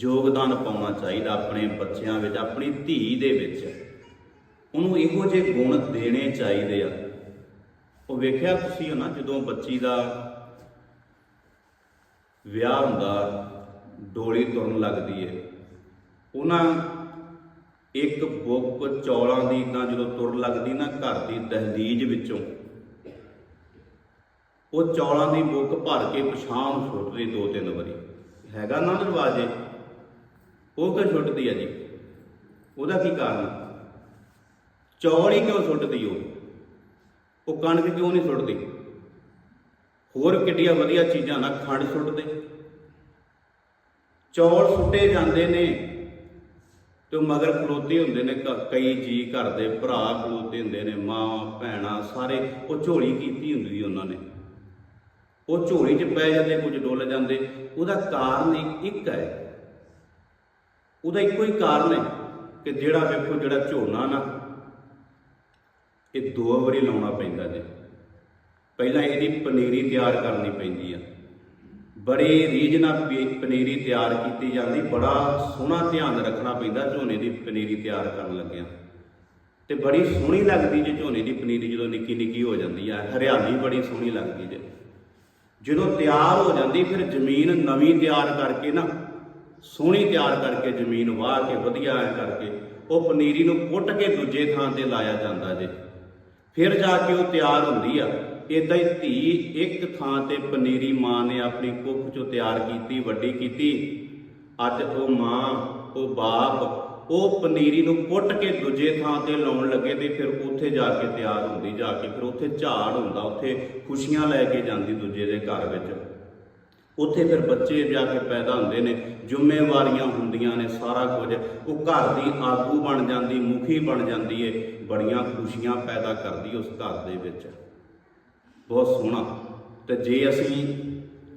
ਯੋਗਦਾਨ ਪਾਉਣਾ ਚਾਹੀਦਾ ਆਪਣੇ ਬੱਚਿਆਂ ਵਿੱਚ, ਆਪਣੀ ਧੀ ਦੇ ਵਿੱਚ। ਉਹਨੂੰ ਇਹੋ ਜਿਹੇ ਗੁਣ ਦੇਣੇ ਚਾਹੀਦੇ ਆ। ਉਹ ਵੇਖਿਆ ਤੁਸੀਂ ਨਾ ਜਦੋਂ ਬੱਚੀ ਦਾ ਵਿਆਹ ਹੁੰਦਾ, ਡੋਲੀ ਤੁਰਨ ਲੱਗਦੀ ਏ। ਉਹਨਾਂ ਇੱਕ ਬੁੱਕ ਚੌਲਾਂ ਦੀ ਤਾਂ ਜਦੋਂ ਤੁਰ ਲੱਗਦੀ ਨਾ, ਘਰ ਦੀ ਦਹਲੀਜ਼ ਵਿੱਚੋਂ। ਉਹ ਚੌਲਾਂ ਦੀ ਬੁੱਕ ਭਰ ਕੇ ਪਛਾਣ ਸੁੱਟਦੀ ਦੋ ਤਿੰਨ ਵਾਰੀ। ਹੈਗਾ ਨਾ ਰਿਵਾਜ ਉਹ ਕਿਉਂ ਸੁੱਟਦੀ ਹੈ ਜੀ? ਉਹਦਾ ਕੀ ਕਾਰਨ? ਚੌਲ ਹੀ ਕਿਉਂ ਸੁੱਟਦੀ ਉਹ? ਉਹ ਕਣਕ ਕਿਉਂ ਨਹੀਂ ਸੁੱਟਦੀ? ਹੋਰ ਕਿੱਡੀਆਂ ਵਧੀਆ ਚੀਜ਼ਾਂ ਨਾ ਖੰਡ ਸੁੱਟਦੇ। ਚੌਲ ਸੁੱਟੇ ਜਾਂਦੇ ਨੇ ਤੇ ਮਗਰ ਖਲੋਤੇ ਹੁੰਦੇ ਨੇ, ਕ- ਕਈ ਜੀ ਘਰ ਦੇ ਭਰਾ ਖਲੋਤੇ ਹੁੰਦੇ ਨੇ, ਮਾਂ, ਭੈਣਾਂ, ਸਾਰੇ, ਉਹ ਝੋਲੀ ਕੀਤੀ ਹੁੰਦੀ ਉਹਨਾਂ ਨੇ। ਉਹ ਝੋਲੀ 'ਚ ਪੈ ਜਾਂਦੇ, ਕੁਝ ਡੁੱਲ ਜਾਂਦੇ। ਉਹਦਾ ਕਾਰਨ ਇੱਕ ਹੈ ਉਹਦਾ ਇੱਕੋ ਹੀ ਕਾਰਨ ਹੈ ਕਿ ਜਿਹੜਾ ਵੇਖੋ ਜਿਹੜਾ ਝੋਨਾ ਨਾ, ਇਹ ਦੋ ਵਾਰੀ ਲਾਉਣਾ ਪੈਂਦਾ ਜੀ। ਪਹਿਲਾਂ ਇਹਦੀ ਪਨੀਰੀ ਤਿਆਰ ਕਰਨੀ ਪੈਂਦੀ ਆ। ਬੜੇ ਰੀਝ ਨਾਲ ਪੀ- ਪਨੀਰੀ ਤਿਆਰ ਕੀਤੀ ਜਾਂਦੀ, ਬੜਾ ਸੋਹਣਾ ਧਿਆਨ ਰੱਖਣਾ ਪੈਂਦਾ ਝੋਨੇ ਦੀ ਪਨੀਰੀ ਤਿਆਰ ਕਰਨ ਲੱਗਿਆ। ਤੇ ਬੜੀ ਸੋਹਣੀ ਲੱਗਦੀ ਜੇ ਝੋਨੇ ਦੀ ਪਨੀਰੀ ਜਦੋਂ ਨਿੱਕੀ ਨਿੱਕੀ ਹੋ ਜਾਂਦੀ ਆ, ਹਰਿਆਲੀ ਬੜੀ ਸੋਹਣੀ ਲੱਗਦੀ ਜੇ। ਜਦੋਂ ਤਿਆਰ ਹੋ ਜਾਂਦੀ, ਫਿਰ ਜ਼ਮੀਨ ਨਵੀਂ ਤਿਆਰ ਕਰਕੇ ਨਾ ਸੋਹਣੀ ਤਿਆਰ ਕਰਕੇ ਜ਼ਮੀਨ ਵਾਹ ਕੇ ਵਧੀਆ ਐ ਕਰਕੇ ਉਹ ਪਨੀਰੀ ਨੂੰ ਪੁੱਟ ਕੇ ਦੂਜੇ ਥਾਂ ਤੇ ਲਾਇਆ ਜਾਂਦਾ ਜੇ। ਫਿਰ ਜਾ ਕੇ ਉਹ ਤਿਆਰ ਹੁੰਦੀ ਆ। ਇਦਾਂ ਹੀ ਧੀ ਇੱਕ ਥਾਂ ਤੇ ਪਨੀਰੀ ਮਾਂ ਨੇ ਆਪਣੀ ਕੁੱਖ ਚੋਂ ਤਿਆਰ ਕੀਤੀ, ਵੱਡੀ ਕੀਤੀ। ਅੱਜ ਉਹ ਮਾਂ, ਉਹ ਬਾਪ, ਉਹ ਪਨੀਰੀ ਨੂੰ ਪੁੱਟ ਕੇ ਦੂਜੇ ਥਾਂ ਤੇ ਲਾਉਣ ਲੱਗੇ ਤੇ ਫਿਰ ਉੱਥੇ ਜਾ ਕੇ ਤਿਆਰ ਹੁੰਦੀ, ਜਾ ਕੇ ਫਿਰ ਉੱਥੇ ਝਾੜ ਹੁੰਦਾ, ਉੱਥੇ ਖੁਸ਼ੀਆਂ ਲੈ ਕੇ ਜਾਂਦੀ ਦੂਜੇ ਦੇ ਘਰ ਵਿੱਚ। ਉੱਥੇ ਫਿਰ ਬੱਚੇ ਜਾ ਕੇ ਪੈਦਾ ਹੁੰਦੇ ਨੇ, ਜ਼ਿੰਮੇਵਾਰੀਆਂ ਹੁੰਦੀਆਂ ਨੇ ਸਾਰਾ ਕੁਝ। ਉਹ ਘਰ ਦੀ ਆਗੂ ਬਣ ਜਾਂਦੀ, ਮੁਖੀ ਬਣ ਜਾਂਦੀ ਏ, ਬੜੀਆਂ ਖੁਸ਼ੀਆਂ ਪੈਦਾ ਕਰਦੀ ਉਸ ਘਰ ਦੇ ਵਿੱਚ। ਬਹੁਤ ਸੋਹਣਾ। ਤੇ ਜੇ ਅਸੀਂ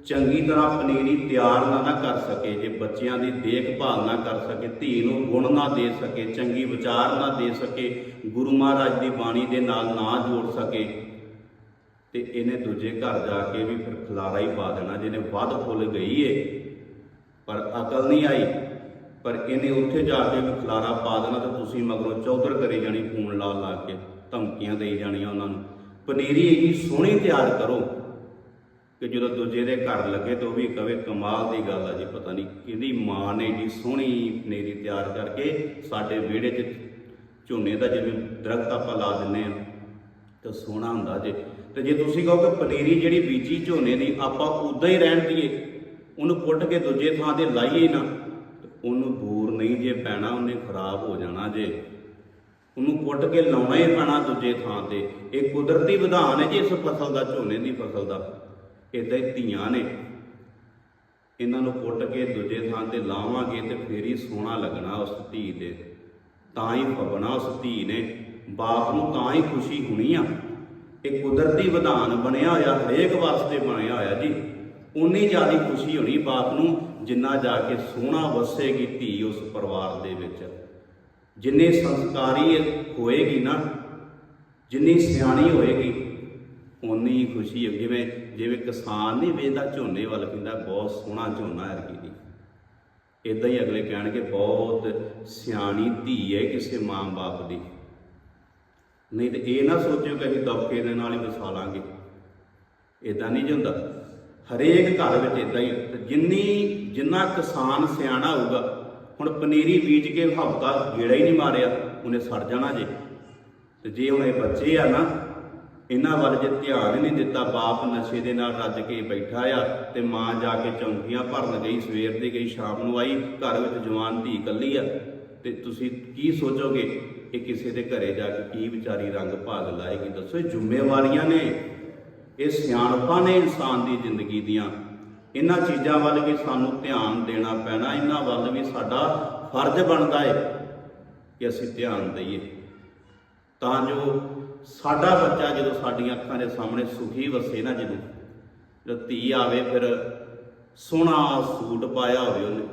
ਚੰਗੀ ਤਰ੍ਹਾਂ ਪਨੀਰੀ ਤਿਆਰ ਨਾ ਨਾ ਕਰ ਸਕੇ, ਜੇ ਬੱਚਿਆਂ ਦੀ ਦੇਖਭਾਲ ਨਾ ਕਰ ਸਕੇ, ਧੀ ਨੂੰ ਗੁਣ ਨਾ ਦੇ ਸਕੇ, ਚੰਗੀ ਵਿਚਾਰ ਨਾ ਦੇ ਸਕੇ, ਗੁਰੂ ਮਹਾਰਾਜ ਦੀ ਬਾਣੀ ਦੇ ਨਾਲ ਨਾ ਜੋੜ ਸਕੇ ਤੇ ਇਹਨੇ ਦੂਜੇ ਘਰ ਜਾ ਕੇ ਵੀ ਫਿਰ ਖਲਾਰਾ ਹੀ ਪਾ ਦੇਣਾ, ਜਿਹਨੇ ਵੱਧ ਫੁੱਲ ਗਈ ਏ। ਪਰ ਅਕਲ ਨਹੀਂ ਆਈ। ਪਰ ਇਹਨੇ ਉੱਥੇ ਜਾ ਕੇ ਵੀ ਖਲਾਰਾ ਪਾ ਦੇਣਾ ਤੇ ਤੁਸੀਂ ਮਗਰੋਂ ਚੌਧਰ ਕਰੀ ਜਾਣੀ ਫੋਨ ਲਾ ਲਾ ਕੇ ਧਮਕੀਆਂ ਦੇਈ ਜਾਣੀਆਂ ਉਹਨਾਂ ਨੂੰ। ਪਨੀਰੀ ਇੰਨੀ ਸੋਹਣੀ ਤਿਆਰ ਕਰੋ ਕਿ ਜਦੋਂ ਦੂਜੇ ਦੇ ਘਰ ਲੱਗੇ ਤਾਂ ਉਹ ਵੀ ਕਵੇ ਕਮਾਲ ਦੀ ਗੱਲ ਆ ਜੀ, ਪਤਾ ਨਹੀਂ ਇਹਦੀ ਮਾਂ ਨੇ ਇੰਨੀ ਸੋਹਣੀ ਪਨੀਰੀ ਤਿਆਰ ਕਰਕੇ ਸਾਡੇ ਵਿਹੜੇ 'ਚ ਝੋਨੇ ਦਾ ਜਿਵੇਂ ਦਰਖਤ ਆਪਾਂ ਲਾ ਦਿੰਨੇ ਆ ਤਾਂ ਸੋਹਣਾ ਹੁੰਦਾ ਜੇ। ਤੇ ਜੇ ਤੁਸੀਂ ਕਹੋ ਕਿ ਪਨੀਰੀ ਜਿਹੜੀ ਬੀਜੀ ਝੋਨੇ ਦੀ, ਆਪਾਂ ਉਦਾਂ ਹੀ ਰਹਿਣ ਦਈਏ। ਉਹਨੂੰ ਪੁੱਟ ਕੇ ਦੂਜੇ ਥਾਂ ਤੇ ਲਾਈਏ ਨਾ। ਉਹਨੂੰ ਬੂਰ ਨਹੀਂ ਜੇ ਪੈਣਾ, ਉਹਨੇ ਖਰਾਬ ਹੋ ਜਾਣਾ ਜੇ। ਉਹਨੂੰ ਪੁੱਟ ਕੇ ਲਾਉਣਾ ਹੀ ਪੈਣਾ ਦੂਜੇ ਥਾਂ ਤੇ। ਇਹ ਕੁਦਰਤੀ ਵਿਧਾਨ ਹੈ ਜੀ ਇਸ ਫਸਲ ਦਾ, ਝੋਨੇ ਦੀ ਫਸਲ ਦਾ। ਇਦਾਂ ਹੀ ਧੀਆਂ ਨੇ। ਇਹਨਾਂ ਨੂੰ ਪੁੱਟ ਕੇ ਦੂਜੇ ਥਾਂ ਤੇ ਲਾਵਾਂਗੇ ਤੇ ਫੇਰ ਹੀ ਸੋਹਣਾ ਲੱਗਣਾ ਉਸ ਧੀ ਦੇ। ਤਾਂ ਹੀ ਫਬਣਾ ਉਸ ਧੀ ਨੇ। ਬਾਪ ਨੂੰ ਤਾਂ ਹੀ ਖੁਸ਼ੀ ਹੋਣੀ ਆ। ਇਹ ਕੁਦਰਤੀ ਵਿਧਾਨ ਬਣਿਆ ਹੋਇਆ, ਹਰੇਕ ਵਾਸਤੇ ਬਣਿਆ ਹੋਇਆ ਜੀ। ਉਨੀ ਜ਼ਿਆਦਾ ਖੁਸ਼ੀ ਹੋਣੀ ਬਾਪ ਨੂੰ, ਜਿੰਨਾ ਜਾ ਕੇ ਸੋਹਣਾ ਵਸੇਗੀ ਧੀ ਉਸ ਪਰਿਵਾਰ ਦੇ ਵਿੱਚ। ਜਿੰਨੇ ਸੰਸਕਾਰੀ ਹੋਏਗੀ ਨਾ, ਜਿੰਨੀ ਸਿਆਣੀ ਹੋਏਗੀ ਉਨੀ ਖੁਸ਼ੀ ਜਿਵੇਂ ਜਿਵੇਂ ਕਿਸਾਨ ਨਹੀਂ ਵੇਚਦਾ, ਝੋਨੇ ਵੱਲ ਕਹਿੰਦਾ, ਬਹੁਤ ਸੋਹਣਾ ਝੋਨਾ ਹੈ ਜੀ। ਇਦਾਂ ਹੀ ਅਗਲੇ ਕਹਿਣਗੇ, ਬਹੁਤ ਸਿਆਣੀ ਧੀ ਹੈ ਕਿਸੇ ਮਾਂ-ਬਾਪ ਦੀ। ਨਹੀਂ ਤੇ ਇਹ ਨਾ ਸੋਚਿਓ ਕਿ ਅਸੀਂ ਦਬਕੇ ਦੇ ਨਾਲ ਹੀ ਵਸਾਲਾਂਗੇ ਇਦਾਂ ਨਹੀਂ ਹੁੰਦਾ। ਹਰੇਕ ਘਰ ਵਿੱਚ ਇਦਾਂ ਹੀ ਜਿੰਨੀ, ਜਿੰਨਾ ਕਿਸਾਨ ਸਿਆਣਾ ਹੋਊਗਾ, ਹੁਣ ਪਨੀਰੀ ਬੀਜ ਕੇ ਹਫਤਾ ਗੇੜਾ ਹੀ ਨਹੀਂ ਮਾਰਿਆ, ਉਹਨੇ ਸੜ ਜਾਣਾ ਜੇ। ਤੇ ਜੇ ਹੁਣ ਇਹ ਬੱਚੇ ਆ ਨਾ, ਇਹਨਾਂ ਵੱਲ ਜੇ ਧਿਆਨ ਹੀ ਨਹੀਂ ਦਿੱਤਾ, ਬਾਪ ਨਸ਼ੇ ਦੇ ਨਾਲ ਰੱਜ ਕੇ ਬੈਠਾ ਆ, ਤੇ ਮਾਂ ਜਾ ਕੇ ਚੌਂਕੀਆਂ ਭਰਨ ਗਈ, ਸਵੇਰ ਦੀ ਗਈ, ਸ਼ਾਮ ਨੂੰ ਆਈ, ਘਰ ਵਿੱਚ ਜਵਾਨ ਧੀ ਇਕੱਲੀ ਆ। ਤੇ ਤੁਸੀਂ ਕੀ ਸੋਚੋਗੇ? ਇਹ ਕਿਸੇ ਦੇ ਘਰੇ ਜਾ ਕੇ ਕੀ ਵਿਚਾਰੀ ਰੰਗ ਭਾਗ ਲਾਏਗੀ, ਦੱਸੋ, ਇਹ ਜ਼ਿੰਮੇਵਾਰੀਆਂ ਨੇ। ਇਹ ਸਿਆਣਪਾਂ ਨੇ ਇਨਸਾਨ ਦੀ ਜ਼ਿੰਦਗੀ ਦੀਆਂ। ਇਹਨਾਂ ਚੀਜ਼ਾਂ ਵੱਲ ਵੀ ਸਾਨੂੰ ਧਿਆਨ ਦੇਣਾ ਪੈਣਾ, ਇਹਨਾਂ ਵੱਲ ਵੀ ਸਾਡਾ ਫਰਜ਼ ਬਣਦਾ ਹੈ ਕਿ ਅਸੀਂ ਧਿਆਨ ਦਈਏ। ਤਾਂ ਜੋ ਸਾਡਾ ਬੱਚਾ ਜਦੋਂ ਸਾਡੀਆਂ ਅੱਖਾਂ ਦੇ ਸਾਹਮਣੇ ਸੁਖੀ ਵਸੇ ਨਾ ਜਦੋਂ ਜਦੋਂ ਧੀ ਆਵੇ ਫਿਰ ਸੋਹਣਾ ਸੂਟ ਪਾਇਆ ਹੋਵੇ ਉਹਨੇ,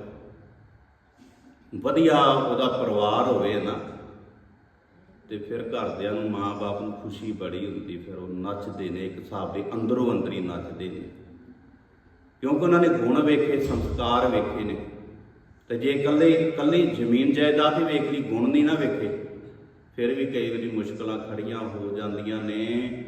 ਵਧੀਆ ਉਹਦਾ ਪਰਿਵਾਰ ਹੋਵੇ ਨਾ। ਤੇ ਫਿਰ ਘਰਦਿਆਂ ਨੂੰ ਮਾਂ-ਬਾਪ ਨੂੰ ਖੁਸ਼ੀ ਬੜੀ ਹੁੰਦੀ, ਫਿਰ ਉਹ ਨੱਚਦੇ ਨੇ, ਇੱਕ ਹਿਸਾਬ ਦੇ ਅੰਦਰੋਂ ਅੰਦਰੀ ਨੱਚਦੇ ਨੇ। ਕਿਉਂਕਿ ਉਹਨਾਂ ਨੇ ਗੁਣ ਵੇਖੇ, ਸੰਸਕਾਰ ਵੇਖੇ ਨੇ। ਤੇ ਜੇ ਇਕੱਲੇ, ਇਕੱਲੀ ਜ਼ਮੀਨ ਜਾਇਦਾਦ ਹੀ ਵੇਖ ਲਈ, ਗੁਣ ਨਹੀਂ ਨਾ ਵੇਖੇ, ਫਿਰ ਵੀ ਕਈ ਵਾਰੀ ਮੁਸ਼ਕਲਾਂ ਖੜੀਆਂ ਹੋ ਜਾਂਦੀਆਂ ਨੇ।